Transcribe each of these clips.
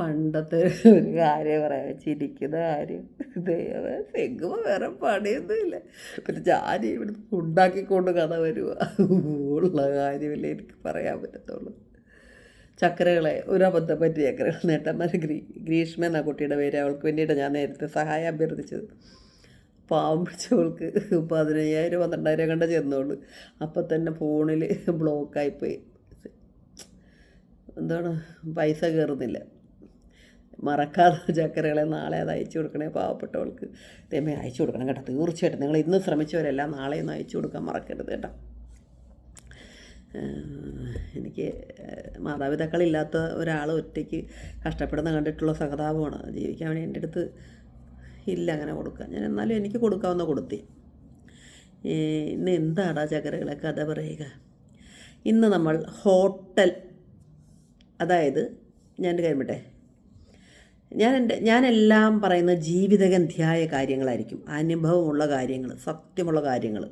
പണ്ടത്തെ ഒരു കാര്യം പറയാം. ചിരിക്കുന്ന കാര്യം. ദൈവമേ തെങ്ങുമ്പോൾ വേറെ പണിയൊന്നുമില്ല. പിന്നെ ഞാൻ ഇവിടുന്ന് ഉണ്ടാക്കിക്കൊണ്ട് കഥ വരുക ഉള്ള കാര്യമില്ല എനിക്ക് പറയാൻ പറ്റത്തുള്ളൂ. ചക്കരകളെ ഒരു അബദ്ധം പറ്റി ചക്കരകൾ നേട്ടന്മാർ ഗ്രീ ഗ്രീഷ്മ എന്ന കുട്ടിയുടെ പേര് അവൾക്ക് വേണ്ടിയിട്ട് ഞാൻ നേരത്തെ സഹായം അഭ്യർത്ഥിച്ചത്. പാവം പിടിച്ചവൾക്ക് പതിനയ്യായിരം പന്ത്രണ്ടായിരം കണ്ട ചെന്നോളൂ. അപ്പം തന്നെ ഫോണിൽ ബ്ലോക്കായിപ്പോയി എന്താണ്? പൈസ കയറുന്നില്ല മറക്കാതെ ചക്കരകളെ നാളെ അത് അയച്ചു കൊടുക്കണേ പാവപ്പെട്ടവൾക്ക്. ദൈവമേ അയച്ചു കൊടുക്കണം കേട്ടോ. തീർച്ചയായിട്ടും നിങ്ങൾ ഇന്ന് ശ്രമിച്ചവരെല്ലാം നാളെ ഒന്ന് അയച്ചു കൊടുക്കാൻ മറക്കരുത് കേട്ടോ. എനിക്ക് മാതാപിതാക്കളില്ലാത്ത ഒരാൾ ഒറ്റയ്ക്ക് കഷ്ടപ്പെടുന്ന കണ്ടിട്ടുള്ള സഹതാപമാണ്. ജീവിക്കാൻ വേണ്ടി എന്റെ അടുത്ത് ഇല്ല അങ്ങനെ കൊടുക്കുക ഞാൻ എന്നാലും എനിക്ക് കൊടുക്കാവുന്ന കൊടുത്തി. ഇന്ന് എന്താടാ ചക്കരകളെ കഥ പറയുക? ഇന്ന് നമ്മൾ ഹോട്ടൽ അതായത് ഞാൻ കാര്യം ഞാൻ എന്റെ ഞാനെല്ലാം പറയുന്ന ജീവിതഗന്ധിയായ കാര്യങ്ങളായിരിക്കും. അനുഭവമുള്ള കാര്യങ്ങൾ സത്യമുള്ള കാര്യങ്ങൾ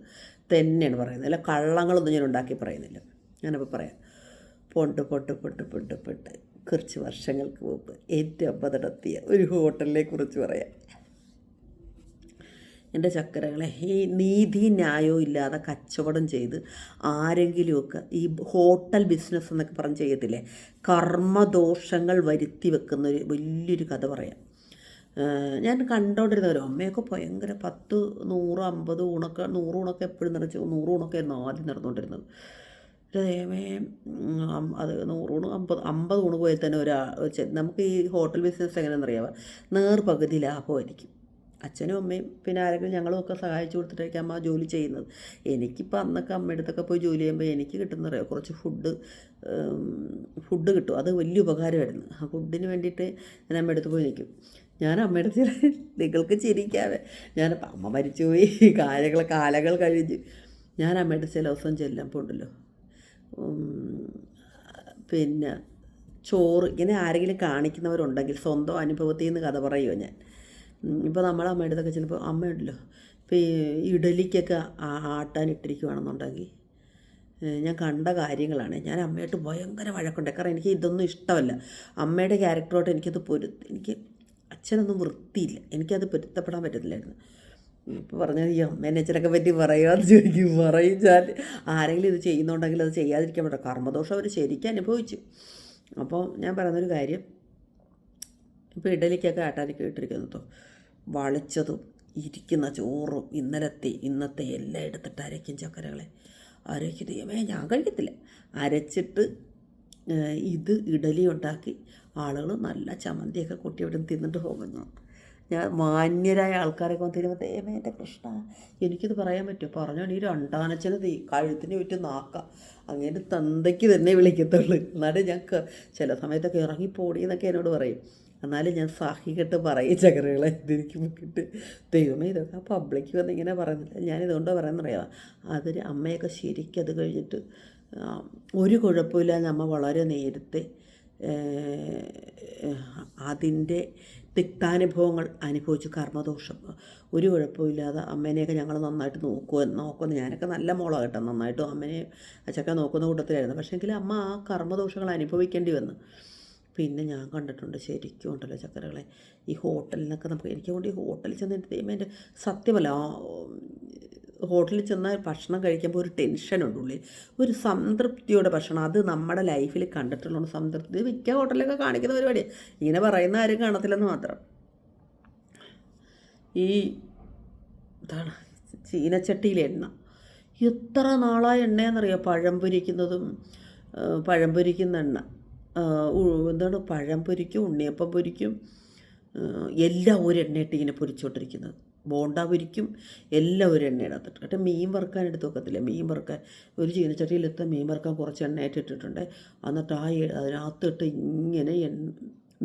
തന്നെയാണ് പറയുന്നത്. അല്ല കള്ളങ്ങളൊന്നും ഞാൻ ഉണ്ടാക്കി പറയുന്നില്ല. ഞാനപ്പോൾ പറയാം പൊട്ട് പൊട്ട് പൊട്ട് പൊട്ട് പൊട്ട് കുറച്ച് വർഷങ്ങൾക്ക് മുമ്പ് ഏറ്റവും അപകടത്തിയ ഒരു ഹോട്ടലിനെ കുറിച്ച് പറയാം. എന്റെ ചക്കരകളെ ഈ നീതി ന്യായവും ഇല്ലാതെ കച്ചവടം ചെയ്ത് ആരെങ്കിലുമൊക്കെ ഈ ഹോട്ടൽ ബിസിനസ് എന്നൊക്കെ പറഞ്ഞ് ചെയ്യത്തില്ലേ? കർമ്മദോഷങ്ങൾ വരുത്തി വെക്കുന്ന ഒരു വലിയൊരു കഥ പറയാം. ഞാൻ ഞാൻ കണ്ടോണ്ടിരുന്നവരും അമ്മയൊക്കെ ഭയങ്കര പത്ത് നൂറ് അമ്പത് ഊണൊക്കെ നൂറ് ഊണൊക്കെ എപ്പോഴും നിറച്ച് നൂറ് ഊണൊക്കെയായിരുന്നു ആദ്യം നടന്നുകൊണ്ടിരുന്നത് ദൈവമേ അത് നൂറൂണ് അമ്പത് അമ്പത് ഊണ് പോയാൽ തന്നെ ഒരാ നമുക്ക് ഈ ഹോട്ടൽ ബിസിനസ് എങ്ങനെയാണെന്നറിയാമോ നേർ പകുതി ലാഭമായിരിക്കും. അച്ഛനും അമ്മയും പിന്നെ ആരെങ്കിലും ഞങ്ങളും ഒക്കെ സഹായിച്ചു കൊടുത്തിട്ടായിരിക്കും അമ്മ ജോലി ചെയ്യുന്നത്. എനിക്കിപ്പോൾ അന്നൊക്കെ അമ്മയടുത്തൊക്കെ പോയി ജോലി ചെയ്യുമ്പോൾ എനിക്ക് കിട്ടുന്ന കുറച്ച് ഫുഡ് ഫുഡ് കിട്ടും. അത് വലിയ ഉപകാരമായിരുന്നു. ആ ഫുഡിന് വേണ്ടിയിട്ട് ഞാൻ അമ്മയടുത്ത് പോയി നിൽക്കും. ഞാൻ അമ്മയുടെ ചില നിങ്ങൾക്ക് ചിരിക്കാതെ ഞാൻ അമ്മ മരിച്ചുപോയി. കാര്യങ്ങൾ കാലങ്ങൾ കഴിഞ്ഞ്. ഞാൻ അമ്മയുടെ ചില ദിവസം ചെല്ലുമ്പോൾ ഉണ്ടല്ലോ പിന്നെ ചോറ് ഇങ്ങനെ ആരെങ്കിലും കാണിക്കുന്നവരുണ്ടെങ്കിൽ സ്വന്തം അനുഭവത്തിൽ നിന്ന് കഥ പറയുമോ ഞാൻ? ഇപ്പോൾ നമ്മളെ അമ്മയുടെ അടുത്തൊക്കെ ചിലപ്പോൾ അമ്മയുണ്ടല്ലോ ഇപ്പോൾ ഇഡലിക്കൊക്കെ ആട്ടാൻ ഇട്ടിരിക്കുകയാണെന്നുണ്ടെങ്കിൽ ഞാൻ കണ്ട കാര്യങ്ങളാണ്. ഞാൻ അമ്മയായിട്ട് ഭയങ്കര വഴക്കുണ്ട്. കാരണം എനിക്ക് ഇതൊന്നും ഇഷ്ടമല്ല. അമ്മയുടെ ക്യാരക്ടറോട്ട് എനിക്കത് പൊരു എനിക്ക് അച്ഛനൊന്നും വൃത്തിയില്ല. എനിക്കത് പൊരുത്തപ്പെടാൻ പറ്റത്തില്ലായിരുന്നു. ഇപ്പോൾ പറഞ്ഞത് ഈ അമ്മേനെ അച്ഛനൊക്കെ പറ്റി പറയുമെന്ന് ചോദിക്കും. പറയും ഞാൻ. ആരെങ്കിലും ഇത് ചെയ്യുന്നുണ്ടെങ്കിൽ അത് ചെയ്യാതിരിക്കാൻ പറ്റും കർമ്മദോഷം അവർ ശരിക്കും അനുഭവിച്ചു. അപ്പോൾ ഞാൻ പറയുന്നൊരു കാര്യം ഇപ്പോൾ ഇഡലിക്കൊക്കെ ആട്ടാനൊക്കെ ഇട്ടിരിക്കുന്നതോ വളിച്ചതും ഇരിക്കുന്ന ചോറും ഇന്നലത്തെ ഇന്നത്തെ എല്ലാം എടുത്തിട്ട് അരയ്ക്കും ചക്കരകളെ. അരയ്ക്ക് ദൈവമേ ഞാൻ കഴിക്കത്തില്ല. അരച്ചിട്ട് ഇത് ഇഡലി ഉണ്ടാക്കി ആളുകൾ നല്ല ചമ്മന്തിയൊക്കെ കൂട്ടി അവിടെ നിന്ന് തിന്നിട്ട് പോകുന്നു. ഞാൻ മാന്യരായ ആൾക്കാരൊക്കെ വന്ന് തരുമ്പോൾ ദൈവമേ എന്റെ കൃഷ്ണ എനിക്കിത് പറയാൻ പറ്റുമോ? പറഞ്ഞു ഈ രണ്ടാനച്ചന് തീ കഴുത്തിന് ചുറ്റും നാക്ക. അങ്ങനെ തന്തയ്ക്ക് തന്നെ വിളിക്കത്തുള്ളൂ. എന്നാലും ഞാൻ ചില സമയത്തൊക്കെ ഇറങ്ങിപ്പോടി എന്നൊക്കെ എന്നോട് പറയും. എന്നാലും ഞാൻ സാഹികെട്ട് പറയും ചകരകളെ ഇതെനിക്ക് മുക്കിട്ട്. ദൈവമേ ഇതൊക്കെ പബ്ലിക്ക് വന്ന് ഇങ്ങനെ പറയുന്നില്ല. ഞാനിതുകൊണ്ടോ പറയുന്നറിയാം അതൊരു അമ്മയൊക്കെ ശരിക്കും അത് കഴിഞ്ഞിട്ട് ഒരു കുഴപ്പമില്ലാതെ അമ്മ വളരെ നേരത്തെ അതിന്റെ തിക്താനുഭവങ്ങൾ അനുഭവിച്ചു. കർമ്മദോഷം. ഒരു കുഴപ്പമില്ലാതെ അമ്മേനെയൊക്കെ ഞങ്ങൾ നന്നായിട്ട് നോക്കുക നോക്കുന്നു ഞാനൊക്കെ നല്ല മോളാണ് കേട്ടോ. നന്നായിട്ട് അമ്മനെ അച്ഛക്കെ നോക്കുന്ന കൂട്ടത്തിലായിരുന്നു. പക്ഷേങ്കിൽ അമ്മ ആ കർമ്മദോഷങ്ങൾ അനുഭവിക്കേണ്ടി വന്നു. പിന്നെ ഞാൻ കണ്ടിട്ടുണ്ട് ശരിക്കും ഉണ്ടല്ലോ ചക്കരകളെ. ഈ ഹോട്ടലിനൊക്കെ നമുക്ക് എനിക്ക് കൊണ്ട് ഈ ഹോട്ടലിൽ ചെന്നിട്ട് ദൈവമേ എന്റെ സത്യമല്ല ഹോട്ടലിൽ ചെന്നാൽ ഭക്ഷണം കഴിക്കുമ്പോൾ ഒരു ടെൻഷൻ ഉള്ളിൽ. ഒരു സംതൃപ്തിയോടെ ഭക്ഷണം. അത് നമ്മുടെ ലൈഫിൽ കണ്ടിട്ടുള്ള സംതൃപ്തി മിക്ക ഹോട്ടലിലൊക്കെ കാണിക്കുന്ന പരിപാടിയാണ് ഇങ്ങനെ പറയുന്ന ആരും കാണത്തില്ലെന്ന് മാത്രം. ഈ ഇതാണ് ചീനച്ചട്ടിയിലെ എണ്ണ. എത്ര നാളായ എണ്ണയെന്നറിയാം? പഴം പൊരിക്കുന്നതും പഴം പൊരിക്കുന്ന എണ്ണ. എന്താണ് പഴം പൊരിക്കും ഉണ്ണിയപ്പം പൊരിക്കും എല്ലാം ഒരു എണ്ണയിട്ട് ഇങ്ങനെ പൊരിച്ചുകൊണ്ടിരിക്കുന്നത് ബോണ്ട പൊരിക്കും എല്ലാം ഒരു എണ്ണയിടത്തിട്ട് കേട്ടോ മീൻ വറുക്കാൻ എടുത്ത് വെക്കത്തില്ല? മീൻ വറുക്കാൻ ഒരു ചീനച്ചട്ടിയിലെത്ത മീൻ വറുക്കാൻ കുറച്ച് എണ്ണയായിട്ട് ഇട്ടിട്ടുണ്ട്. എന്നിട്ട് ആ അതിനകത്തിട്ട് ഇങ്ങനെ എണ്ണ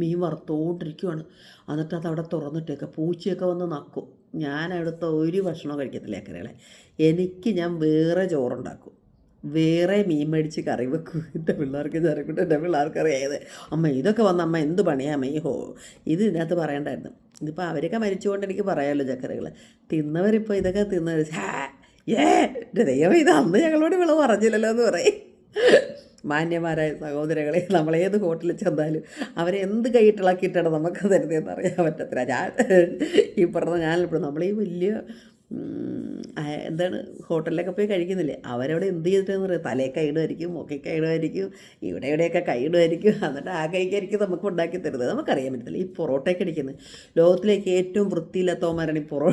മീൻ വറുത്തോണ്ടിരിക്കുവാണ്. എന്നിട്ട് അത് അവിടെ തുറന്നിട്ടേക്കുക പൂച്ചയൊക്കെ വന്ന് നക്കും. ഞാൻ അവിടുത്തെ ഒരു ഭക്ഷണവും കഴിക്കത്തില്ല അക്കരകളെ എനിക്ക് ഞാൻ വേറെ ചോറുണ്ടാക്കും. വേറെ മീൻ മേടിച്ച് കറി വെക്കും. എന്റെ പിള്ളേർക്ക് ചരക്കൂട്ട് എന്റെ പിള്ളേർക്ക് അറിയാതെ അമ്മ ഇതൊക്കെ വന്ന അമ്മ എന്ത് പണിയാ? അമ്മ ഈ ഹോ ഇത് ഇതിനകത്ത് പറയണ്ടായിരുന്നു. ഇതിപ്പോൾ അവരൊക്കെ മരിച്ചുകൊണ്ട് എനിക്ക് പറയാമല്ലോ ചക്കരകൾ തിന്നവരിപ്പോൾ ഇതൊക്കെ തിന്നവർ ഏ എന്റെ ദൈവം ഇത് അന്ന് ഞങ്ങളോട് വിളവ് പറഞ്ഞില്ലല്ലോ എന്ന് പറയും. മാന്യന്മാരായ സഹോദരങ്ങളെ നമ്മൾ ഏത് ഹോട്ടലിൽ ചെന്നാലും അവരെ എന്ത് കൈയിട്ടിളക്കിയിട്ടാണ് നമുക്ക് തരുന്നതെന്ന് അറിയാൻ പറ്റത്തില്ല. ഞാൻ ഈ പറഞ്ഞ ഞാനിപ്പോൾ നമ്മൾ ഈ വലിയ എന്താണ് ഹോട്ടലിലൊക്കെ പോയി കഴിക്കുന്നില്ലേ? അവരവിടെ എന്ത് ചെയ്തിട്ടെന്ന് പറയുക തലേ കൈയിടുമായിരിക്കും മുഖേ കൈയിടുമായിരിക്കും ഇവിടെ ഇവിടെയൊക്കെ കൈയിടുമായിരിക്കും എന്നിട്ട് ആ കൈക്കായിരിക്കും നമുക്ക് ഉണ്ടാക്കി തരുന്നത്. നമുക്കറിയാൻ പറ്റത്തില്ല. ഈ പൊറോട്ടയൊക്കെ അടിക്കുന്നത് ലോകത്തിലേക്ക് ഏറ്റവും വൃത്തിയില്ലാത്തവന്മാരാണ് ഈ പൊറോ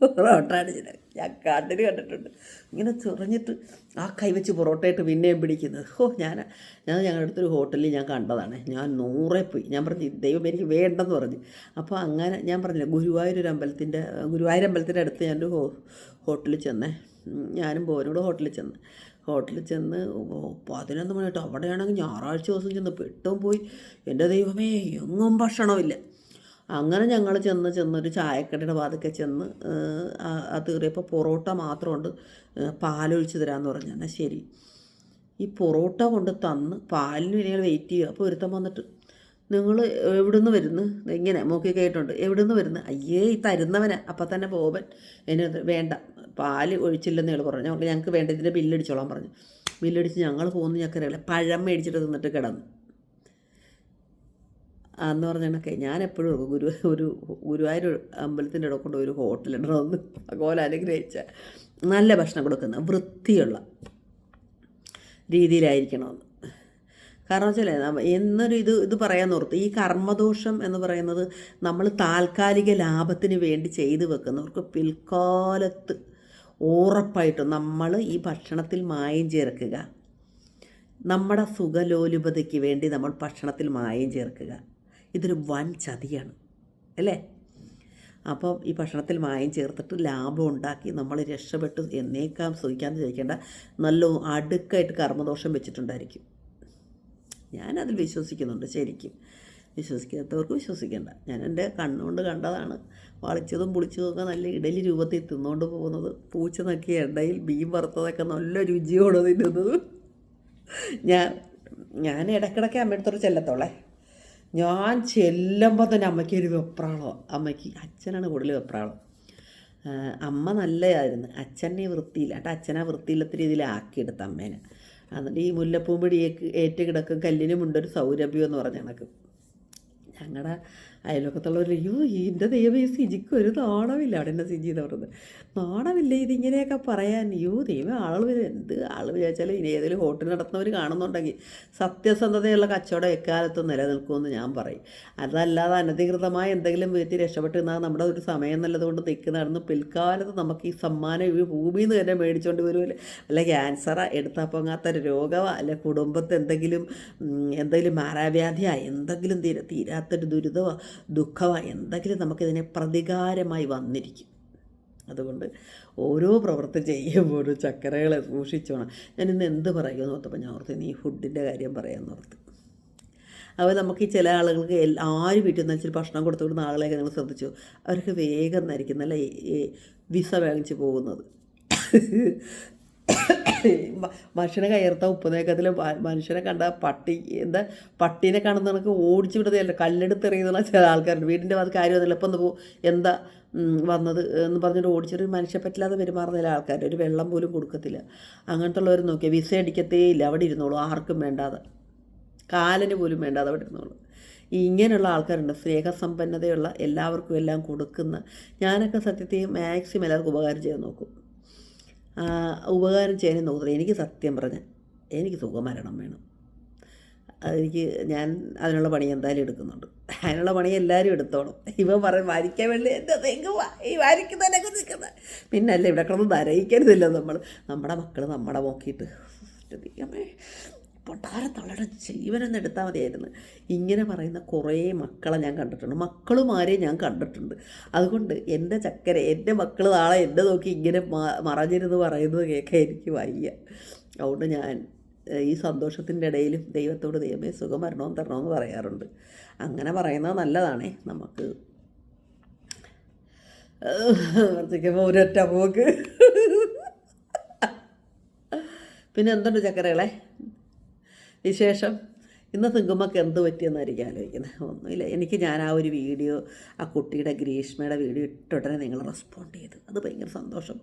പൊറോട്ട അടിച്ചത് ഞാൻ കണ്ടിട്ട് കണ്ടിട്ടുണ്ട്. ഇങ്ങനെ ചൊറിഞ്ഞിട്ട് ആ കൈവച്ച് പൊറോട്ടയിട്ട് പിന്നെയും പിടിക്കുന്നത്. ഓ ഞാൻ ഞാൻ ഞങ്ങളുടെ അടുത്തൊരു ഹോട്ടലിൽ ഞാൻ കണ്ടതാണ്. ഞാൻ നൂറെ പോയി. ഞാൻ പറഞ്ഞു ദൈവം എനിക്ക് വേണ്ടെന്ന് പറഞ്ഞു. അപ്പോൾ അങ്ങനെ ഞാൻ പറഞ്ഞില്ല ഗുരുവായൂർ അമ്പലത്തിന്റെ ഗുരുവായൂർ അമ്പലത്തിന്റെ അടുത്ത് ഞാനൊരു ഹോ ഹോട്ടലിൽ ചെന്നേ. ഞാനും പോനോട് ഹോട്ടലിൽ ചെന്ന്. ഹോട്ടലിൽ ചെന്ന് പതിനൊന്ന് മണി കേട്ടോ അവിടെയാണെങ്കിൽ ഞായറാഴ്ച ദിവസം ചെന്ന് പെട്ടും പോയി. എന്റെ ദൈവമേ എങ്ങും ഭക്ഷണമില്ല. അങ്ങനെ ഞങ്ങൾ ചെന്ന് ചെന്നൊരു ചായക്കടയുടെ വാതൊക്കെ ചെന്ന് അത് കയറിയപ്പോൾ പൊറോട്ട മാത്രമുണ്ട് പാലൊഴിച്ച് തരാമെന്ന് പറഞ്ഞു. എന്നാൽ ശരി. ഈ പൊറോട്ട കൊണ്ട് തന്ന് പാലിന് ഇനി വെയിറ്റ് ചെയ്യുക അപ്പോൾ ഒരുത്തം വന്നിട്ട് നിങ്ങൾ എവിടുന്ന് വരുന്നു? ഇങ്ങനെ മൂക്കി കേട്ടുണ്ട് എവിടുന്ന് വരുന്നു? അയ്യേ ഈ തരുന്നവനെ. അപ്പം തന്നെ പോവൻ. എന്നെ വേണ്ട. പാൽ ഒഴിച്ചില്ലെന്ന് ഞങ്ങൾ പറഞ്ഞു. ഞങ്ങൾക്ക് വേണ്ട ഇതിന്റെ ബില്ലടിച്ചോളാൻ പറഞ്ഞു. ബില്ലടിച്ച് ഞങ്ങൾ പോകുന്ന ഞക്കറിയില്ല പഴം മേടിച്ചിട്ട് തിന്നിട്ട് കിടന്നു. എന്ന് പറഞ്ഞാണൊക്കെ ഞാൻ എപ്പോഴും ഓർക്കും ഗുരു ഒരു ഗുരുവായൂർ അമ്പലത്തിന്റെ ഇടയിൽ കൊണ്ട് ഒരു ഹോട്ടലിടണമെന്ന് അതുപോലെ അനുഗ്രഹിച്ച നല്ല ഭക്ഷണം കൊടുക്കുന്ന വൃത്തിയുള്ള രീതിയിലായിരിക്കണമെന്ന്. കാരണം വെച്ചാൽ എന്നൊരു ഇത് ഇത് പറയാൻ ഓർത്ത് ഈ കർമ്മദോഷം എന്ന് പറയുന്നത് നമ്മൾ താൽക്കാലിക ലാഭത്തിന് വേണ്ടി ചെയ്തു വെക്കുന്നവർക്ക് പിൽക്കാലത്ത് ഉറപ്പായിട്ടും നമ്മൾ ഈ ഭക്ഷണത്തിൽ മായം ചേർക്കുക. നമ്മുടെ സുഖലോലുപതയ്ക്ക് വേണ്ടി നമ്മൾ ഭക്ഷണത്തിൽ മായം ചേർക്കുക. ഇതൊരു വൻ ചതിയാണ് അല്ലേ? അപ്പം ഈ ഭക്ഷണത്തിൽ മായം ചേർത്തിട്ട് ലാഭം ഉണ്ടാക്കി നമ്മൾ രക്ഷപ്പെട്ട് എന്നേക്കാം സുഖിക്കാമെന്ന് ചോദിക്കേണ്ട നല്ല അടുക്കായിട്ട് കർമ്മദോഷം വെച്ചിട്ടുണ്ടായിരിക്കും. ഞാനതിൽ വിശ്വസിക്കുന്നുണ്ട് ശരിക്കും. വിശ്വസിക്കാത്തവർക്ക് വിശ്വസിക്കേണ്ട. ഞാൻ എന്റെ കണ്ണുകൊണ്ട് കണ്ടതാണ്. വളിച്ചതും പുളിച്ചതും ഒക്കെ നല്ല ഇഡലി രൂപത്തിൽ തിന്നുകൊണ്ട് പോകുന്നത്. പൂച്ച നക്കിയ എണ്ണയിൽ മീൻ വറുത്തതൊക്കെ നല്ല രുചിയോടെ തിന്നുന്നത്. ഞാൻ ഞാൻ ഇടയ്ക്കിടയ്ക്ക് അമ്മയടുത്തോട് ചെല്ലത്തോളെ. ഞാൻ ചെല്ലുമ്പോൾ തന്നെ അമ്മയ്ക്ക് ഒരു വെപ്രാളോ. അമ്മയ്ക്ക് അച്ഛനാണ് കൂടുതൽ വെപ്രാളം. അമ്മ നല്ലതായിരുന്നു. അച്ഛനെ വൃത്തിയില്ല. കേട്ടോ അച്ഛനെ വൃത്തിയില്ലാത്ത രീതിയിലാക്കിയെടുത്ത അമ്മേനെ. എന്നിട്ട് ഈ മുല്ലപ്പൂമ്പിടിയേക്ക് ഏറ്റ് കിടക്കും കല്ലിനുമുണ്ടൊരു സൗരഭ്യം എന്ന് പറഞ്ഞ കണക്ക്. ഞങ്ങളുടെ അയൽവക്കത്തുള്ളവർ അയ്യോ എന്റെ ദൈവം ഈ സിജിക്ക് ഒരു നാണമില്ല. അവിടെ എന്നെ സിജി എന്ന് പറയുന്നത് നാണമില്ല ഇതിങ്ങനെയൊക്കെ പറയാൻ. അയ്യോ ദൈവം ആളുകൾ എന്ത് ആൾ വിചാരിച്ചാലും ഇനി ഏതെങ്കിലും ഹോട്ടൽ നടത്തുന്നവർ കാണുന്നുണ്ടെങ്കിൽ സത്യസന്ധതയുള്ള കച്ചവടം എക്കാലത്തും നിലനിൽക്കുമെന്ന് ഞാൻ പറയും. അതല്ലാതെ അനധികൃതമായ എന്തെങ്കിലും വീട്ടിൽ രക്ഷപ്പെട്ട് നിന്നാൽ നമ്മുടെ ഒരു സമയം നല്ലതുകൊണ്ട് നിൽക്കുന്നതാണെന്ന് പിൽക്കാലത്ത് നമുക്ക് ഈ സമ്മാനം ഈ ഭൂമിയിൽ നിന്ന് തന്നെ മേടിച്ചുകൊണ്ട് വരുമല്ലോ അല്ല ക്യാൻസറാ എടുത്താൽ പൊങ്ങാത്ത ഒരു രോഗമാണ് അല്ലെ കുടുംബത്തെന്തെങ്കിലും എന്തെങ്കിലും എന്തെങ്കിലും മാറാവ്യാധിയാ എന്തെങ്കിലും തീര തീരാത്തൊരു ദുരിതമോ ദുഃഖമോ എന്തെങ്കിലും നമുക്കിതിനെ പ്രതികാരമായി വന്നിരിക്കും. അതുകൊണ്ട് ഓരോ പ്രവൃത്തി ചെയ്യുമ്പോഴും ചക്കരകളെ സൂക്ഷിച്ചോണം ഞാൻ ഇന്ന് എന്ത് പറയുമെന്ന് ഓർത്തപ്പോൾ ഞാൻ ഓർത്ത് നീ ഫുഡിന്റെ കാര്യം പറയാമെന്ന് ഓർത്ത്. അപ്പോൾ നമുക്ക് ചില ആളുകൾക്ക് ആര് വീട്ടിൽ നിന്ന് ഇച്ചിരി ഭക്ഷണം കൊടുത്തു കൊടുക്കുന്ന ആളുകളെയൊക്കെ നിങ്ങൾ ശ്രദ്ധിച്ചു. അവർക്ക് വേഗം നരിക്കും നല്ല വിസ വാങ്ങിച്ച് പോകുന്നത്. മനുഷ്യനെ കയർത്ത ഉപ്പുനേക്കത്തിൽ മനുഷ്യനെ കണ്ട പട്ടി എന്താ പട്ടീനെ കാണുന്ന കണക്ക് ഓടിച്ചു വിടുകയല്ല കല്ലെടുത്തെറിയുന്ന ചില ആൾക്കാരുണ്ട്. വീടിന്റെ അത് കാര്യമൊന്നുമില്ല ഇപ്പം ഒന്ന് പോ എന്താ വന്നത് എന്ന് പറഞ്ഞിട്ട് ഓടിച്ചൊരു മനുഷ്യ പറ്റില്ലാതെ പെരുമാറുന്ന ചില ആൾക്കാർ ഒരു വെള്ളം പോലും കൊടുക്കത്തില്ല. അങ്ങനത്തെ ഉള്ളവർ നോക്കിയാൽ വിസ അടിക്കത്തേ ഇല്ല. അവിടെ ഇരുന്നോളൂ. ആർക്കും വേണ്ടാതെ. കാലിന് പോലും വേണ്ടാതെ അവിടെ ഇരുന്നോളൂ. ഇങ്ങനെയുള്ള ആൾക്കാരുണ്ട്. സ്നേഹസമ്പന്നതയുള്ള എല്ലാവർക്കും എല്ലാം കൊടുക്കുന്ന. ഞാനൊക്കെ സത്യത്തിൽ മാക്സിമം എല്ലാവർക്കും ഉപകാരം ചെയ്യാൻ നോക്കും. ഉപകാരം ചെയ്യാൻ നോക്കുന്നത് എനിക്ക് സത്യം പറഞ്ഞാൽ എനിക്ക് സുഖമരണം വേണം. അതെനിക്ക് ഞാൻ അതിനുള്ള പണി എന്തായാലും എടുക്കുന്നുണ്ട്. അതിനുള്ള പണി എല്ലാവരും എടുത്തോണം ഇവ പറയും വരിക്കാൻ വേണ്ടി എന്താ തെങ്ങ് ഈ വരിക്കുന്നതിനൊക്കെ നിൽക്കുന്നത് പിന്നല്ല ഇവിടെ കിടന്ന് നരയിക്കരുതില്ല നമ്മൾ നമ്മുടെ മക്കൾ നമ്മളെ നോക്കിയിട്ട് ദൈവമേ പൊട്ടാരത്തള്ളയുടെ ജീവനെന്ന് എടുത്താൽ മതിയായിരുന്നു. ഇങ്ങനെ പറയുന്ന കുറേ മക്കളെ ഞാൻ കണ്ടിട്ടുണ്ട്. മക്കളുമാരെ ഞാൻ കണ്ടിട്ടുണ്ട്. അതുകൊണ്ട് എന്റെ ചക്കര എന്റെ മക്കൾ നാളെ എന്നെ നോക്കി ഇങ്ങനെ മറഞ്ഞിരുന്ന് പറയുന്നത് കേൾക്കാൻ എനിക്ക് വയ്യ. അതുകൊണ്ട് ഞാൻ ഈ സന്തോഷത്തിന്റെ ഇടയിലും ദൈവത്തോട് ദൈവമേ സുഖം വരണമെന്ന് തരണമെന്ന് പറയാറുണ്ട്. അങ്ങനെ പറയുന്നത് നല്ലതാണേ നമുക്ക്. വർദ്ധിക്കുമ്പോൾ ഒരൊറ്റ പോക്ക് പിന്നെ എന്തുണ്ട് ചക്കരകളെ? വിശേഷം? ഇന്ന് തിങ്കുമ്മക്ക് എന്ത് പറ്റിയെന്നായിരിക്കും ആലോചിക്കുന്നത്. ഒന്നുമില്ല. എനിക്ക് ഞാൻ ആ ഒരു വീഡിയോ ആ കുട്ടിയുടെ ഗ്രീഷ്മയുടെ വീഡിയോ ഇട്ടുടനെ നിങ്ങൾ റെസ്പോണ്ട് ചെയ്തു. അത് ഭയങ്കര സന്തോഷം.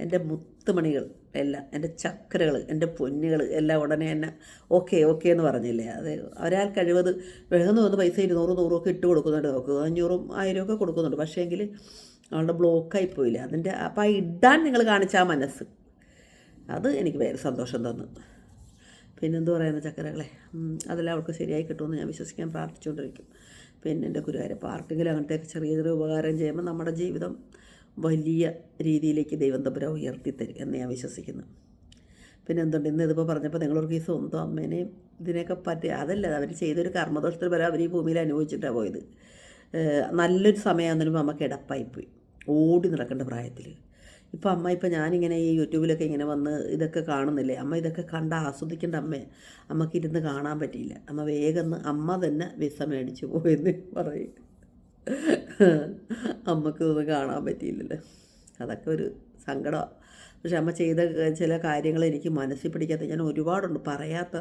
എന്റെ മുത്തുമണികൾ എല്ലാം എന്റെ ചക്രകൾ എന്റെ പൊന്നുകൾ എല്ലാം ഉടനെ തന്നെ ഓക്കെ ഓക്കെ എന്ന് പറഞ്ഞില്ലേ? അത് ഒരാൾ കഴിവത് വേഗം വന്ന് പൈസ ഇരുന്നൂറ് നൂറൊക്കെ ഇട്ട് കൊടുക്കുന്നുണ്ട്. നോക്കുക അഞ്ഞൂറും ആയിരം ഒക്കെ കൊടുക്കുന്നുണ്ട്. പക്ഷേ എങ്കിൽ അവളുടെ ബ്ലോക്കായി പോയില്ല. അതിന്റെ അപ്പം ആ ഇടാൻ നിങ്ങൾ കാണിച്ച ആ മനസ്സ് അത് എനിക്ക് ഭയങ്കര സന്തോഷം തന്നു. പിന്നെന്ത് പറയുന്ന ചക്കരകളെ? അതെല്ലാം അവൾക്ക് ശരിയായി കിട്ടുമെന്ന് ഞാൻ വിശ്വസിക്കാൻ പ്രാർത്ഥിച്ചുകൊണ്ടിരിക്കും. പിന്നെ എന്റെ ഗുരുവായൂരപ്പ് ആർക്കെങ്കിലും അങ്ങനത്തെ ചെറിയ ചെറിയ ഉപകാരം ചെയ്യുമ്പോൾ നമ്മുടെ ജീവിതം വലിയ രീതിയിലേക്ക് ദൈവം തമ്പുരാൻ ഉയർത്തിത്തരും എന്ന് ഞാൻ വിശ്വസിക്കുന്നു. പിന്നെ എന്തുണ്ട് ഇന്ന് ഇതിപ്പോൾ പറഞ്ഞപ്പോൾ നിങ്ങളൊരു ഈ സ്വന്തം അമ്മേനെയും ഇതിനെയൊക്കെ പറ്റി അതല്ല അവർ ചെയ്തൊരു കർമ്മദോഷത്തിൽ വരെ അവർ ഈ ഭൂമിയിൽ അനുഭവിച്ചിട്ടാണ് പോയത്. നല്ലൊരു സമയമാകുന്നതിന് അമ്മ കിടപ്പായിപ്പോയി ഓടി നടക്കേണ്ട പ്രായത്തിൽ ഇപ്പോൾ അമ്മ ഇപ്പോൾ ഞാനിങ്ങനെ ഈ യൂട്യൂബിലൊക്കെ ഇങ്ങനെ വന്ന് ഇതൊക്കെ കാണുന്നില്ലേ? അമ്മ ഇതൊക്കെ കണ്ട് ആസ്വദിക്കേണ്ട അമ്മയെ അമ്മയ്ക്ക് ഇരുന്ന് കാണാൻ പറ്റിയില്ല. അമ്മ വേഗം അമ്മ തന്നെ വിസ മേടിച്ചു പോയെന്ന് പറയും. അമ്മയ്ക്ക് ഇതൊന്നും കാണാൻ പറ്റിയില്ലല്ലോ. അതൊക്കെ ഒരു സങ്കടമാണ് പക്ഷെ അമ്മ ചെയ്ത ചില കാര്യങ്ങൾ എനിക്ക് മനസ്സിൽ പിടിക്കാത്ത ഞാൻ ഒരുപാടുണ്ട്. പറയാത്ത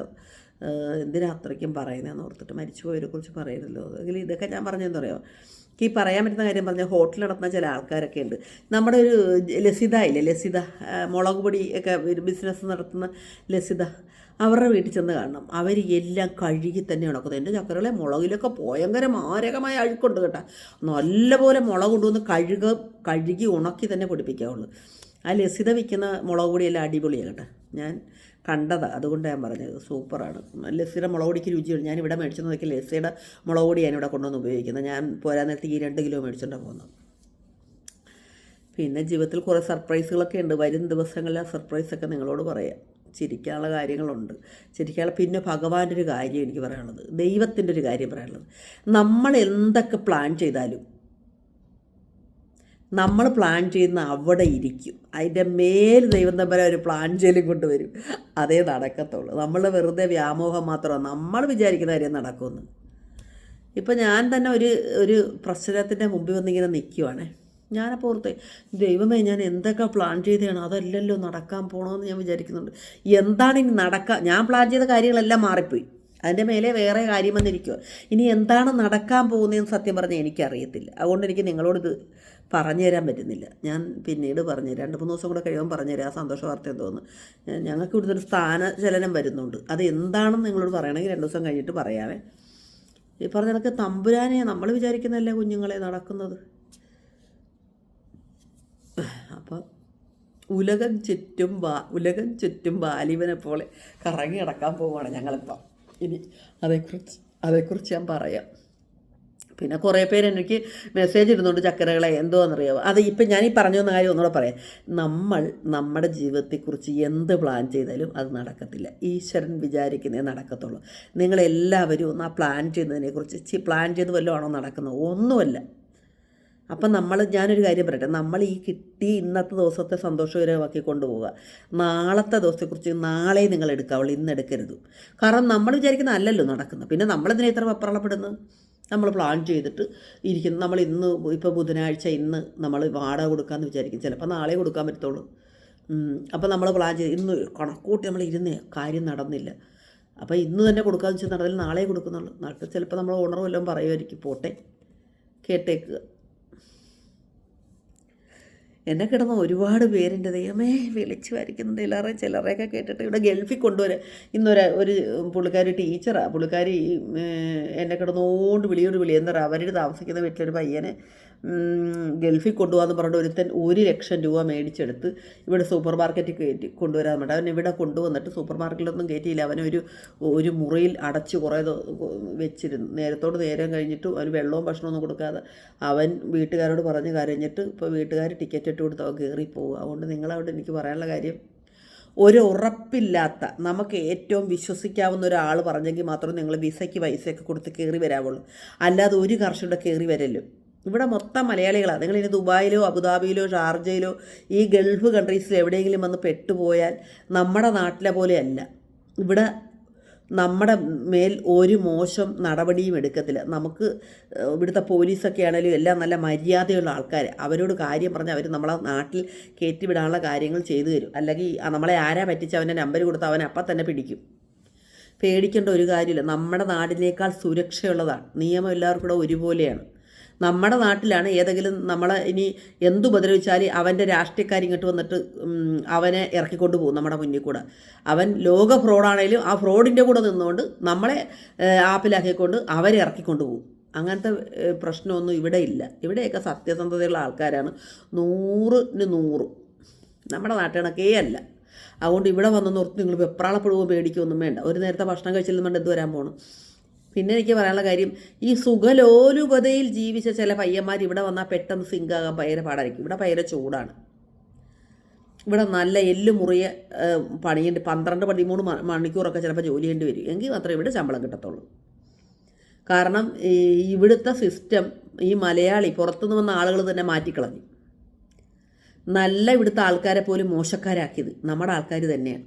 എന്തിനാ അത്രയ്ക്കും പറയുന്നതെന്ന് ഓർത്തിട്ട് മരിച്ചുപോയവരെ കുറിച്ച് പറയുന്നല്ലോ. അല്ലെങ്കിൽ ഇതൊക്കെ ഞാൻ പറഞ്ഞതെന്ന് പറയാമോ ഈ പറയാൻ പറ്റുന്ന കാര്യം പറഞ്ഞാൽ ഹോട്ടൽ നടത്തുന്ന ചില ആൾക്കാരൊക്കെ ഉണ്ട്. നമ്മുടെ ഒരു ലസിത ഇല്ലേ? ലസിത മുളക് പൊടി ഒക്കെ ബിസിനസ് നടത്തുന്ന ലസിത അവരുടെ വീട്ടിൽ ചെന്ന് കാണണം. അവർ എല്ലാം കഴുകി തന്നെ ഉണക്കുന്നത് എന്റെ ചക്കരകളെ മുളകിലൊക്കെ ഭയങ്കര മാരകമായ അഴുക്കുണ്ട് കേട്ടോ. നല്ലപോലെ മുളക് കൊണ്ടുവന്ന് കഴുക കഴുകി ഉണക്കി തന്നെ പൊടിപ്പിക്കാവുള്ളൂ. ആ ലസിത വിൽക്കുന്ന മുളക് പൊടിയെല്ലാം അടിപൊളിയാണ് കേട്ടോ. ഞാൻ കണ്ടതാണ് അതുകൊണ്ട് ഞാൻ പറഞ്ഞത് സൂപ്പറാണ്. ലസ്സിയുടെ മുളക് പൊടിക്ക് രുചിയുണ്ട് ഞാൻ ഇവിടെ മേടിച്ചു നോക്കി ലസ്സിയുടെ മുളക് പൊടി ഞാൻ ഇവിടെ കൊണ്ടുവന്ന് ഉപയോഗിക്കുന്നത്. ഞാൻ പോരാൻ നേരത്തേക്ക് ഈ രണ്ട് കിലോ മേടിച്ചുകൊണ്ടാണ് പോകുന്നത് പിന്നെ ജീവിതത്തിൽ കുറേ സർപ്രൈസുകളൊക്കെ ഉണ്ട്. വരും ദിവസങ്ങളിൽ ആ സർപ്രൈസൊക്കെ നിങ്ങളോട് പറയാം. ചിരിക്കാനുള്ള കാര്യങ്ങളുണ്ട്. ചിരിക്കാനുള്ള പിന്നെ ഭഗവാന്റെ ഒരു കാര്യം എനിക്ക് പറയാനുള്ളത്. ദൈവത്തിന്റെ ഒരു കാര്യം പറയാനുള്ളത്. നമ്മൾ എന്തൊക്കെ പ്ലാൻ ചെയ്താലും നമ്മൾ പ്ലാൻ ചെയ്യുന്ന അവിടെ ഇരിക്കും. അതിന്റെ മേൽ ദൈവം തമ്മിൽ ഒരു പ്ലാൻ ചെയ്യലും കൊണ്ടുവരും അതേ നടക്കത്തുള്ളൂ. നമ്മൾ വെറുതെ വ്യാമോഹം മാത്രമാണ്. നമ്മൾ വിചാരിക്കുന്ന കാര്യം നടക്കുമെന്ന്. ഇപ്പം ഞാൻ തന്നെ ഒരു ഒരു പ്രശ്നത്തിന്റെ മുമ്പിൽ വന്നിങ്ങനെ നിൽക്കുവാണ്. ഞാനപ്പോൾ ഓർത്ത് ദൈവമേ ഞാൻ എന്തൊക്കെ പ്ലാൻ ചെയ്തതാണ്? അതല്ലല്ലോ നടക്കാൻ പോകണമെന്ന് ഞാൻ വിചാരിക്കുന്നുണ്ട്. എന്താണ് ഇനി നടക്കാൻ ഞാൻ പ്ലാൻ ചെയ്ത കാര്യങ്ങളെല്ലാം മാറിപ്പോയി. അതിന്റെ മേലെ വേറെ കാര്യം വന്നിരിക്കുക ഇനി എന്താണ് നടക്കാൻ പോകുന്നതെന്ന് സത്യം പറഞ്ഞാൽ എനിക്കറിയത്തില്ല. അതുകൊണ്ട് എനിക്ക് നിങ്ങളോടിത് പറഞ്ഞു തരാൻ പറ്റുന്നില്ല. ഞാൻ പിന്നീട് പറഞ്ഞു രണ്ട് മൂന്ന് ദിവസം കൂടെ കഴിയുമ്പോൾ പറഞ്ഞു തരാം ആ സന്തോഷ വാർത്ത എന്തോന്ന്. ഞങ്ങൾക്ക് ഇവിടുത്തെ ഒരു സ്ഥാനചലനം വരുന്നുണ്ട്. അത് എന്താണെന്ന് നിങ്ങളോട് പറയണമെങ്കിൽ രണ്ട് ദിവസം കഴിഞ്ഞിട്ട് പറയാമേ ഈ പറഞ്ഞ കണക്ക് തമ്പുരാനെ നമ്മൾ വിചാരിക്കുന്നതല്ലേ കുഞ്ഞുങ്ങളെ നടക്കുന്നത്? അപ്പം ഉലകം ചുറ്റും ബാ ഉലകം ചുറ്റും ബാലിവനെ പോലെ കറങ്ങി കിടക്കാൻ പോവുകയാണ് ഞങ്ങളിപ്പം. ഇനി അതേക്കുറിച്ച് അതേക്കുറിച്ച് ഞാൻ പറയാം. പിന്നെ കുറേ പേര് എനിക്ക് മെസ്സേജ് ഇടുന്നുണ്ട് ചക്കരകളെ എന്തോന്നറിയാമോ അത് ഇപ്പം ഞാൻ ഈ പറഞ്ഞു വന്ന കാര്യം ഒന്നുകൂടെ പറയാം. നമ്മൾ നമ്മുടെ ജീവിതത്തെക്കുറിച്ച് എന്ത് പ്ലാൻ ചെയ്താലും അത് നടക്കത്തില്ല. ഈശ്വരൻ വിചാരിക്കുന്നേ നടക്കത്തുള്ളൂ. നിങ്ങളെല്ലാവരും ഒന്ന് ആ പ്ലാൻ ചെയ്യുന്നതിനെക്കുറിച്ച് പ്ലാൻ ചെയ്ത് വല്ലതും നടക്കുന്നത്? ഒന്നുമല്ല. അപ്പം നമ്മൾ ഞാനൊരു കാര്യം പറയട്ടെ. നമ്മൾ ഈ കിട്ടി ഇന്നത്തെ ദിവസത്തെ സന്തോഷകരമാക്കി കൊണ്ടുപോവുക. നാളത്തെ ദിവസത്തെക്കുറിച്ച് നാളെ നിങ്ങൾ എടുക്കാവുള്ളൂ ഇന്ന് എടുക്കരുത് കാരണം നമ്മൾ വിചാരിക്കുന്ന അല്ലല്ലോ നടക്കുന്നത്. പിന്നെ നമ്മളെന്തിനാ ഇത്ര വെപ്രാളപ്പെടുന്നത്? നമ്മൾ പ്ലാൻ ചെയ്തിട്ട് ഇരിക്കുന്നു. നമ്മൾ ഇന്ന് ഇപ്പോൾ ബുധനാഴ്ച ഇന്ന് നമ്മൾ വാടക കൊടുക്കാമെന്ന് വിചാരിക്കും. ചിലപ്പോൾ നാളെ കൊടുക്കാൻ പറ്റത്തുള്ളൂ. അപ്പോൾ നമ്മൾ പ്ലാൻ ചെയ്ത് ഇന്ന് കണക്കൂട്ടി നമ്മൾ ഇരുന്ന് കാര്യം നടന്നില്ല. അപ്പോൾ ഇന്ന് തന്നെ കൊടുക്കാമെന്ന് വെച്ചാൽ നടന്നില്ല നാളെ കൊടുക്കുന്നുള്ളൂ. നാട്ടിൽ ചിലപ്പോൾ നമ്മൾ ഓണർ വല്ലതും പറയുമായിരിക്കും പോട്ടെ. കേട്ടേക്കുക എന്നെ കിടന്ന ഒരുപാട് പേരിന്റെ ദൈവമേ വിളിച്ചു വരയ്ക്കുന്നുണ്ട് എല്ലാവരും ചിലരെയൊക്കെ കേട്ടിട്ട് ഇവിടെ ഗൾഫിൽ കൊണ്ടുവരെ ഇന്നൊരു ഒരു പുള്ളിക്കാരി ടീച്ചറാണ് പുള്ളിക്കാരി എന്നെ കിടന്നുകൊണ്ട് വിളിയോട് വിളി. എന്താ പറയുക അവരുടെ താമസിക്കുന്ന വീട്ടിലൊരു പയ്യനെ ഗൾഫിൽ കൊണ്ടുപോകാന്ന് പറഞ്ഞിട്ട് ഒരുത്തൻ ഒരു ലക്ഷം രൂപ മേടിച്ചെടുത്ത് ഇവിടെ സൂപ്പർ മാർക്കറ്റിൽ കയറ്റി കൊണ്ടുവരാൻ വേണ്ടി അവൻ ഇവിടെ കൊണ്ടുവന്നിട്ട് സൂപ്പർ മാർക്കറ്റിലൊന്നും കയറ്റിയില്ല. അവനൊരു ഒരു മുറിയിൽ അടച്ച് കുറേ വെച്ചിരുന്നു. നേരത്തോട് നേരം കഴിഞ്ഞിട്ട് അവന് വെള്ളവും ഭക്ഷണമൊന്നും കൊടുക്കാതെ അവൻ വീട്ടുകാരോട് പറഞ്ഞ് കരഞ്ഞിട്ട് ഇപ്പോൾ വീട്ടുകാർ ടിക്കറ്റ് ഇട്ട് കൊടുത്ത് അവൻ കയറി പോകുക അതുകൊണ്ട് നിങ്ങളവിടെ എനിക്ക് പറയാനുള്ള കാര്യം ഒരു ഉറപ്പില്ലാത്ത നമുക്ക് ഏറ്റവും വിശ്വസിക്കാവുന്ന ഒരാൾ പറഞ്ഞെങ്കിൽ മാത്രം നിങ്ങൾ വിസയ്ക്ക് പൈസയൊക്കെ കൊടുത്ത് കയറി വരാവുള്ളൂ. അല്ലാതെ ഒരു കർഷകരുടെ കയറി വരലും ഇവിടെ മൊത്തം മലയാളികളാണ്. നിങ്ങൾ ഇനി ദുബായിലോ അബുദാബിയിലോ ഷാർജയിലോ ഈ ഗൾഫ് കൺട്രീസിൽ എവിടെയെങ്കിലും വന്ന് പെട്ടുപോയാൽ നമ്മുടെ നാട്ടിലെ പോലെയല്ല. ഇവിടെ നമ്മുടെ മേൽ ഒരു മോശം നടപടിയും എടുക്കത്തില്ല. നമുക്ക് ഇവിടുത്തെ പോലീസൊക്കെ ആണെങ്കിലും എല്ലാം നല്ല മര്യാദയുള്ള ആൾക്കാർ അവരോട് കാര്യം പറഞ്ഞ് അവർ നമ്മളെ നാട്ടിൽ കയറ്റിവിടാനുള്ള കാര്യങ്ങൾ ചെയ്തു തരും. അല്ലെങ്കിൽ നമ്മളെ ആരാ പറ്റിച്ച് അവന്റെ നമ്പർ കൊടുത്ത് അവൻ അപ്പം തന്നെ പിടിക്കും. പേടിക്കേണ്ട ഒരു കാര്യമില്ല. നമ്മുടെ നാടിനേക്കാൾ സുരക്ഷയുള്ളതാണ്. നിയമം എല്ലാവർക്കും കൂടെ ഒരുപോലെയാണ്. നമ്മുടെ നാട്ടിലാണ് ഏതെങ്കിലും നമ്മളെ ഇനി എന്തുപദ്രവിച്ചാൽ അവന്റെ രാഷ്ട്രീയക്കാർ ഇങ്ങോട്ട് വന്നിട്ട് അവനെ ഇറക്കിക്കൊണ്ട് പോകും നമ്മുടെ മുന്നിൽ കൂടെ. അവൻ ലോക ഫ്രോഡാണേലും ആ ഫ്രോഡിന്റെ കൂടെ നിന്നുകൊണ്ട് നമ്മളെ ആപ്പിലാക്കിക്കൊണ്ട് അവരെ ഇറക്കിക്കൊണ്ട് പോകും. അങ്ങനത്തെ പ്രശ്നമൊന്നും ഇവിടെ ഇല്ല. ഇവിടെയൊക്കെ സത്യസന്ധതയുള്ള ആൾക്കാരാണ്. നൂറിന് നൂറ്. നമ്മുടെ നാട്ടിണക്കേ അല്ല. അതുകൊണ്ട് ഇവിടെ വന്ന് നിർത്തി നിങ്ങൾ വെപ്രാളപ്പെടുവോ പേടിക്കുകയൊന്നും വേണ്ട. ഒരു നേരത്തെ ഭക്ഷണം കഴിച്ചില്ലെന്നുണ്ട് എന്ത് വരാൻ പോകണം പിന്നെ എനിക്ക് പറയാനുള്ള കാര്യം ഈ സുഖലോലുപതയിൽ ജീവിച്ച ചില പയ്യന്മാർ ഇവിടെ വന്നാൽ പെട്ടെന്ന് സിങ്കാകാൻ ഭയങ്കര പാടായിരിക്കും. ഇവിടെ ഭയങ്കര ചൂടാണ്. ഇവിടെ നല്ല എല്ല് മുറിയ പണിയുണ്ട് പന്ത്രണ്ട് പതിമൂന്ന് മണിക്കൂറൊക്കെ ചിലപ്പോൾ ജോലി ചെയ്യേണ്ടി വരും. എങ്കിൽ മാത്രമേ ഇവിടെ ശമ്പളം കിട്ടത്തുള്ളൂ. കാരണം ഇവിടുത്തെ സിസ്റ്റം ഈ മലയാളി പുറത്തുനിന്ന് വന്ന ആളുകൾ തന്നെ മാറ്റിക്കളഞ്ഞു. നല്ല ഇവിടുത്തെ ആൾക്കാരെ പോലും മോശക്കാരാക്കിയത് നമ്മുടെ ആൾക്കാർ തന്നെയാണ്.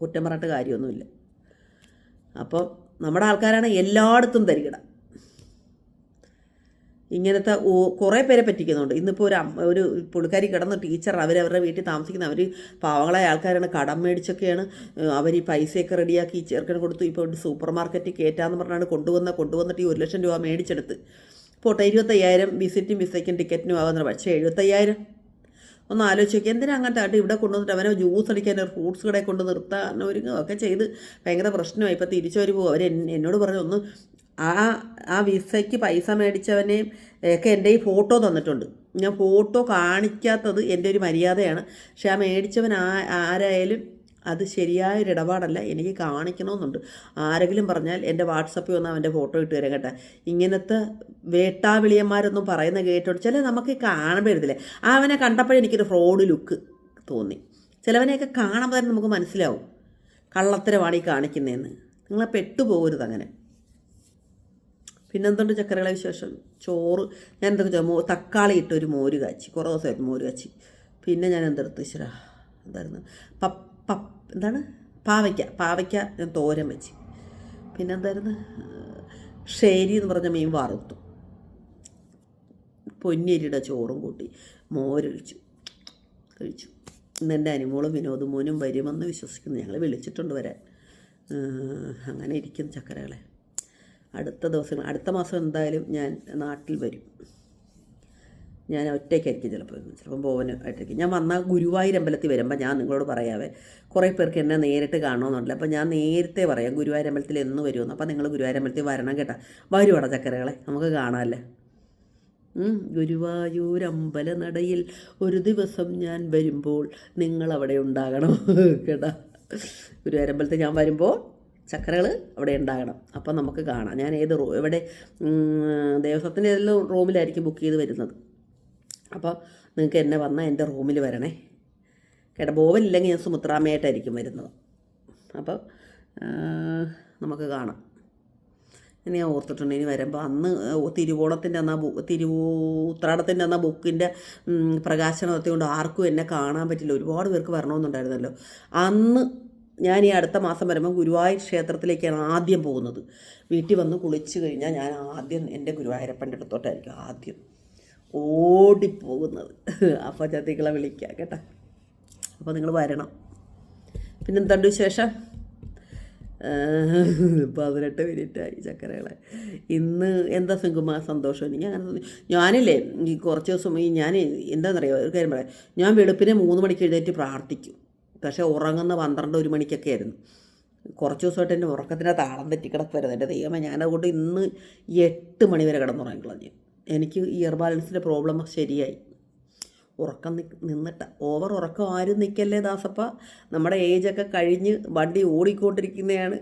കുറ്റം പറഞ്ഞിട്ട് കാര്യമൊന്നുമില്ല. അപ്പോൾ നമ്മുടെ ആൾക്കാരാണ് എല്ലായിടത്തും തരികട ഇങ്ങനത്തെ കുറേ പേരെ പറ്റിക്കുന്നുണ്ട്. ഇന്നിപ്പോൾ ഒരു ഒരു പുള്ളിക്കാരി കിടന്ന ടീച്ചർ അവരവരുടെ വീട്ടിൽ താമസിക്കുന്ന അവർ പാവങ്ങളായ ആൾക്കാരാണ്. കടം മേടിച്ചൊക്കെയാണ്. അവർ ഈ പൈസയൊക്കെ റെഡിയാക്കി ചേർക്കണം കൊടുത്തു. ഇപ്പോൾ ഒരു സൂപ്പർ മാർക്കറ്റിൽ കയറ്റാന്ന് പറഞ്ഞാണ് കൊണ്ടുവന്ന കൊണ്ടുവന്നിട്ട് ഈ ഒരു ലക്ഷം രൂപ മേടിച്ചെടുത്ത്. പോട്ടെ ഇരുപത്തയ്യായിരം വിസിറ്റും വിസയ്ക്കും ടിക്കറ്റിനും ആകുന്ന പക്ഷേ എഴുപത്തയ്യായിരം. ഒന്ന് ആലോചിച്ച് നോക്കി എന്തിനാ അങ്ങനത്തെ ആട്ടി ഇവിടെ കൊണ്ടുവന്നിട്ട് അവനെ ജ്യൂസ് അടിക്കാൻ ഫ്രൂട്ട്സ് കടയിൽ കൊണ്ട് നിർത്താൻ ഒരുങ്ങും ഒക്കെ ചെയ്ത് ഭയങ്കര പ്രശ്നമായി. ഇപ്പോൾ തിരിച്ചു വരുമ്പോൾ അവർ എന്നോട് പറഞ്ഞു ഒന്ന് ആ ആ വിസയ്ക്ക് പൈസ മേടിച്ചവനെയും ഒക്കെ എന്റെ ഈ ഫോട്ടോ തന്നിട്ടുണ്ട്. ഞാൻ ഫോട്ടോ കാണിക്കാത്തത് എന്റെ ഒരു മര്യാദയാണ്. പക്ഷെ ആ മേടിച്ചവൻ ആ ആരായാലും അത് ശരിയായൊരിടപാടല്ല എനിക്ക് കാണിക്കണമെന്നുണ്ട്. ആരെങ്കിലും പറഞ്ഞാൽ എന്റെ വാട്സപ്പിൽ വന്ന് അവന്റെ ഫോട്ടോ ഇട്ട് തരാം കേട്ടോ. ഇങ്ങനത്തെ വേട്ടാവിളിയന്മാരൊന്നും പറയുന്ന കേട്ടോണ്ട് ചില നമുക്ക് കാണുമ്പോൾ എഴുതില്ലേ? അവനെ കണ്ടപ്പോഴേ എനിക്കൊരു ഫ്രോഡ് ലുക്ക് തോന്നി. ചിലവനെയൊക്കെ കാണുമ്പോൾ തന്നെ നമുക്ക് മനസ്സിലാവും. കള്ളത്തരമാണ് ഈ കാണിക്കുന്നതെന്ന്. നിങ്ങളെ പെട്ടുപോകരുത് അങ്ങനെ. പിന്നെന്തുണ്ട് ചക്കരകളെ വിശേഷം? ചോറ്. ഞാൻ എന്തൊക്കെ? മോ തക്കാളി ഇട്ട് ഒരു മോര് കാച്ചി കുറേ ദിവസമായിരുന്നു മോര് കാച്ചി പിന്നെ ഞാൻ എന്തെടുത്ത്? ഇച്ചിരാ എന്തായിരുന്നു? പപ്പ് പപ്പ് എന്താണ്? പാവയ്ക്ക. പാവയ്ക്ക ഞാൻ തോരൻ വെച്ച്. പിന്നെ എന്തായിരുന്നു ഷേരി എന്ന് പറഞ്ഞ മീൻ വറുത്തു. പൊന്നിരിയുടെ ചോറും കൂട്ടി മോരൊഴിച്ചു. കഴിച്ചു. ഇന്ന് എന്റെ അനുമോളും വിനോദ് മോനും വരുമെന്ന് വിശ്വസിക്കുന്നു. ഞങ്ങൾ വിളിച്ചിട്ടുണ്ട് വരാൻ. അങ്ങനെ ഇരിക്കും ചക്കരകളെ. അടുത്ത ദിവസം അടുത്ത മാസം എന്തായാലും ഞാൻ നാട്ടിൽ വരും. ഞാൻ ഒറ്റയ്ക്കായിരിക്കും ചിലപ്പോൾ. ചിലപ്പം പോവന് ആയിട്ടായിരിക്കും. ഞാൻ വന്നാൽ ഗുരുവായൂർ അമ്പലത്തിൽ വരുമ്പോൾ ഞാൻ നിങ്ങളോട് പറയാവേ കുറേ പേർക്ക് എന്നെ നേരിട്ട് കാണണമെന്നുണ്ടല്ലോ. അപ്പോൾ ഞാൻ നേരത്തെ പറയാം ഗുരുവായൂർ അമ്പലത്തിൽ എന്ന് വരുമെന്ന്. അപ്പോൾ നിങ്ങൾ ഗുരുവായൂർ അമ്പലത്തിൽ വരണം കേട്ടോ. വരുവാടാ ചക്കരകളെ നമുക്ക് കാണാമല്ലേ? ഗുരുവായൂരമ്പല നടയിൽ ഒരു ദിവസം ഞാൻ വരുമ്പോൾ നിങ്ങൾ അവിടെ ഉണ്ടാകണം കേട്ടാ. ഗുരുവായൂരമ്പലത്തിൽ ഞാൻ വരുമ്പോൾ ചക്കരകൾ അവിടെ ഉണ്ടാകണം. അപ്പം നമുക്ക് കാണാം. ഞാൻ ഏത് റൂ എവിടെ ഉം, ദേവസ്വത്തിന്റെ ഏതെല്ലാം റൂമിലായിരിക്കും ബുക്ക് ചെയ്ത് വരുന്നത്. അപ്പോൾ നിങ്ങൾക്ക് എന്നെ വന്നാൽ എന്റെ റൂമിൽ വരണേ. കേട്ടോ ബോവനില്ലെങ്കിൽ ഞാൻ സുമുത്രാമ്മയായിട്ടായിരിക്കും വരുന്നത്. അപ്പോൾ നമുക്ക് കാണാം. ഇനി ഞാൻ ഓർത്തിട്ടുണ്ട് ഇനി വരുമ്പോൾ അന്ന് തിരുവോണത്തിന്റെ ആ ബു തിരുവോ ഉത്രാടത്തിന്റെ അന്ന് ബുക്കിന്റെ പ്രകാശനം എത്തിക്കൊണ്ട് ആർക്കും എന്നെ കാണാൻ പറ്റില്ല. ഒരുപാട് പേർക്ക് വരണമെന്നുണ്ടായിരുന്നല്ലോ. അന്ന് ഞാൻ ഈ അടുത്ത മാസം വരുമ്പോൾ ഗുരുവായൂർ ക്ഷേത്രത്തിലേക്കാണ് ആദ്യം പോകുന്നത്. വീട്ടിൽ വന്ന് കുളിച്ച് കഴിഞ്ഞാൽ ഞാൻ ആദ്യം എന്റെ ഗുരുവായൂരപ്പന്റെ അടുത്തോട്ടായിരിക്കും ആദ്യം. ഓടിപ്പോകുന്നത്. അപ്പോൾ ചതികളെ വിളിക്കുക കേട്ടോ. അപ്പോൾ നിങ്ങൾ വരണം. പിന്നെ എന്തുണ്ട് വിശേഷം? പതിനെട്ട് മിനിറ്റായി ചക്കരകളെ. ഇന്ന് എന്താ സിംഗുമാ സന്തോഷം? തോന്നി. ഞാനില്ലേ ഈ കുറച്ച് ദിവസം ഈ ഞാൻ എന്താണെന്നറിയോ ഒരു കാര്യം പറയാം. ഞാൻ വെളുപ്പിനെ മൂന്ന് മണിക്ക് എഴുന്നേറ്റ് പ്രാർത്ഥിക്കും. പക്ഷേ ഉറങ്ങുന്ന പന്ത്രണ്ട് ഒരു മണിക്കൊക്കെ ആയിരുന്നു. കുറച്ച് ദിവസമായിട്ട് എന്റെ ഉറക്കത്തിന്റെ താളം തെറ്റിക്കിടക്കുമായിരുന്നു എന്റെ ദൈവമേ ഞാനതുകൊണ്ട് ഇന്ന് എട്ട് മണി വരെ കിടന്നുറങ്ങിക്കളഞ്ഞു എനിക്ക് ഇയർ ബാലൻസിന്റെ പ്രോബ്ലം ശരിയായി. ഉറക്കം നിന്നിട്ട് ഓവർ ഉറക്കം ആരും നിൽക്കല്ലേ ദാസപ്പ? നമ്മുടെ ഏജൊക്കെ കഴിഞ്ഞ് വണ്ടി ഓടിക്കൊണ്ടിരിക്കുന്നതാണ്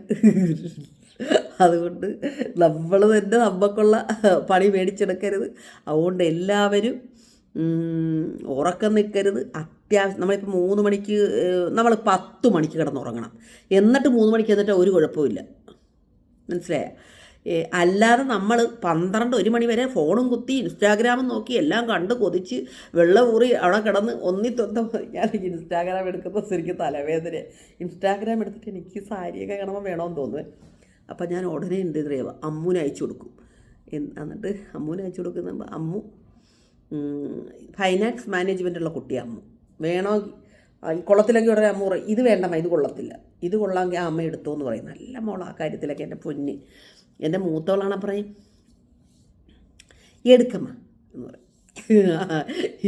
അതുകൊണ്ട് നമ്മൾ തന്നെ നമ്മൾക്കുള്ള പണി മേടിച്ചെടുക്കരുത്. അതുകൊണ്ട് എല്ലാവരും ഉറക്കം നിൽക്കരുത് അത്യാവശ്യം നമ്മളിപ്പോൾ മൂന്ന് മണിക്ക് നമ്മൾ പത്ത് മണിക്ക് കിടന്നുറങ്ങണം. എന്നിട്ട് മൂന്ന് മണിക്ക് എന്നിട്ട് ഒരു കുഴപ്പമില്ല മനസ്സിലായ? അല്ലാതെ നമ്മൾ പന്ത്രണ്ട് ഒരു മണി വരെ ഫോണും കുത്തി ഇൻസ്റ്റാഗ്രാമും നോക്കി എല്ലാം കണ്ട് കൊതിച്ച് വെള്ളം ഊറി അവിടെ കിടന്ന് ഒന്നി തൊത്ത ഞാൻ ഇൻസ്റ്റാഗ്രാം എടുക്കുമ്പോൾ ശരിക്കും തലവേദന. ഇൻസ്റ്റാഗ്രാം എടുത്തിട്ട് എനിക്ക് സാരിയൊക്കെ കാണുമ്പോൾ വേണമെന്ന് തോന്നുവേ അപ്പം ഞാൻ ഉടനെ എന്ത് ചെയ്യുക അമ്മൂന് അയച്ചു കൊടുക്കും. എന്ന് എന്നിട്ട് അമ്മൂന് അയച്ചു കൊടുക്കുമ്പോൾ അമ്മു ഫൈനാൻസ് മാനേജ്മെന്റുള്ള കുട്ടി അമ്മു. വേണോ കുളത്തിലൊക്കെ ഉടനെ അമ്മ പറയും ഇത് വേണ്ടമ്മ ഇത് കൊള്ളത്തില്ല. ഇത് കൊള്ളാമെങ്കിൽ ആ അമ്മ എടുത്തു എന്ന് പറയും. നല്ല മോളാ കാര്യത്തിലൊക്കെ എന്റെ പൊന്ന്. എന്റെ മൂത്തോളാണ് പറയും എടുക്കമ്മ എന്ന് പറയും.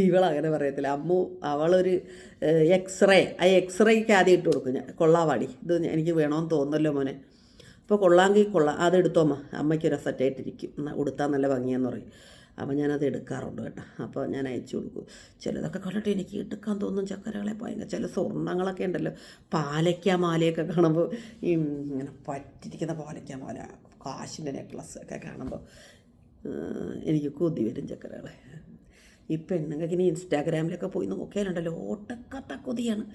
ഇവളങ്ങനെ പറയത്തില്ല. അമ്മു അവളൊരു എക്സ്റേ ആ എക്സ്റേക്ക് ആദ്യം ഇട്ട് കൊടുക്കും. ഞാൻ കൊള്ളാവാടി. ഇത് എനിക്ക് വേണമെന്ന് തോന്നുന്നല്ലോ മോനെ. അപ്പോൾ കൊള്ളാമെങ്കിൽ കൊള്ളാം. അതെടുത്തോമ്മ. അമ്മയ്ക്ക് ഒരു സെറ്റായിട്ടിരിക്കും എന്നാൽ ഉടുത്താൽ നല്ല ഭംഗിയാന്ന് പറയും. അപ്പോൾ ഞാനത് എടുക്കാറുണ്ട് കേട്ടോ. അപ്പോൾ ഞാൻ അയച്ചു കൊടുക്കും. ചിലതൊക്കെ കണ്ടിട്ട് എനിക്ക് എടുക്കാൻ തോന്നും ചക്കരകളെ ഭയങ്കര. ചില സ്വർണങ്ങളൊക്കെ ഉണ്ടല്ലോ. പാലയ്ക്ക മാലയൊക്കെ കാണുമ്പോൾ ഈ ഇങ്ങനെ പറ്റിരിക്കുന്ന പാലയ്ക്ക മാല. കാശിന്റെ നെക്ലസ് ഒക്കെ കാണുമ്പോൾ എനിക്ക് കൊതി വരും ചക്കരകളെ. ഈ പെണ്ണുങ്ങൾക്ക് ഇനി ഇൻസ്റ്റാഗ്രാമിലൊക്കെ പോയി നോക്കിയാലുണ്ടല്ലോ ഓട്ടക്കത്ത കൊതിയാണ്.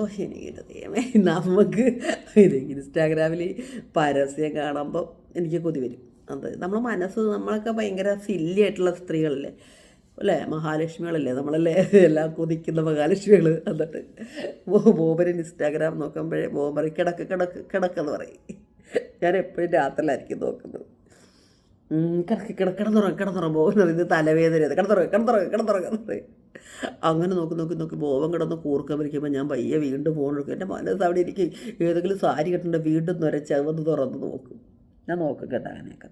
ഓ എനിക്ക് ദൈവമേ നമുക്ക് ഇത് ഇൻസ്റ്റാഗ്രാമിൽ പരസ്യം കാണുമ്പോൾ എനിക്ക് കൊതി വരും. അത് നമ്മൾ മനസ്സ് നമ്മളൊക്കെ ഭയങ്കര സില്ലി ആയിട്ടുള്ള സ്ത്രീകളല്ലേ? അല്ലേ? മഹാലക്ഷ്മികളല്ലേ? നമ്മളല്ലേ എല്ലാം കൊതിക്കുന്ന മഹാലക്ഷ്മികൾ എന്നിട്ട് ബോബരൻ ഇൻസ്റ്റാഗ്രാം നോക്കുമ്പോഴേ ബോബറി കിടക്ക് കിടക്ക് കിടക്കെന്ന് പറയും. ഞാൻ എപ്പോഴും രാത്രിയിലായിരിക്കും നോക്കുന്നത്. കിടക്കി കിടക്ക് കിട കിടന്നുറങ്ങ ബോവൻ പറയുന്നത് തലവേദന കിടന്നുറങ്ങ കിടന്നുറങ്ങ കിടന്നുറങ്ങ അങ്ങനെ നോക്കി നോക്കി നോക്കി ബോവൻ കിടന്ന് കൂർക്കം വരിക്കുമ്പോൾ ഞാൻ പയ്യെ വീണ്ടും ഫോൺ എടുക്കും. എന്റെ മനസ്സ് അവിടെ ഇരിക്കും. ഏതെങ്കിലും സാരി കിട്ടേണ്ട വീണ്ടും നൊരച്ച് വന്ന് തുറന്ന് നോക്കും. ഞാൻ നോക്കും കേട്ടോ അങ്ങനെയൊക്കെ.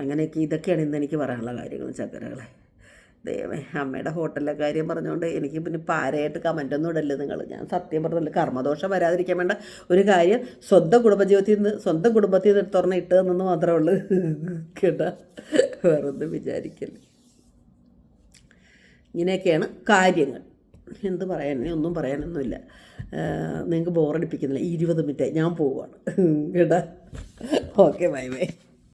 അങ്ങനെയൊക്കെ ഇതൊക്കെയാണ് ഇന്ന് എനിക്ക് പറയാനുള്ള കാര്യങ്ങൾ ചക്കരകളെ. ദൈവമേ അമ്മയുടെ ഹോട്ടലിലെ കാര്യം പറഞ്ഞുകൊണ്ട് എനിക്ക് പിന്നെ പാരയായിട്ട് കമന്റ് ഒന്നും ഇടല്ലേ നിങ്ങൾ ഞാൻ സത്യം പറഞ്ഞില്ല കർമ്മദോഷം വരാതിരിക്കാൻ വേണ്ട ഒരു കാര്യം സ്വന്തം കുടുംബജീവിതത്തിൽ നിന്ന് സ്വന്തം കുടുംബത്തിൽ നിന്ന് തുറന്ന് ഇട്ടതെന്നു മാത്രമേ ഉള്ളൂ. കേട്ടാ? വേറൊന്നും വിചാരിക്കല്ലേ. ഇങ്ങനെയൊക്കെയാണ് കാര്യങ്ങൾ. എന്ത് പറയാൻ ഒന്നും പറയാനൊന്നുമില്ല. നിങ്ങൾക്ക് ബോറടിപ്പിക്കുന്നില്ല ഇരുപത് മിനിറ്റ് ഞാൻ പോവുകയാണ് കേട്ടാ? Okay bye bye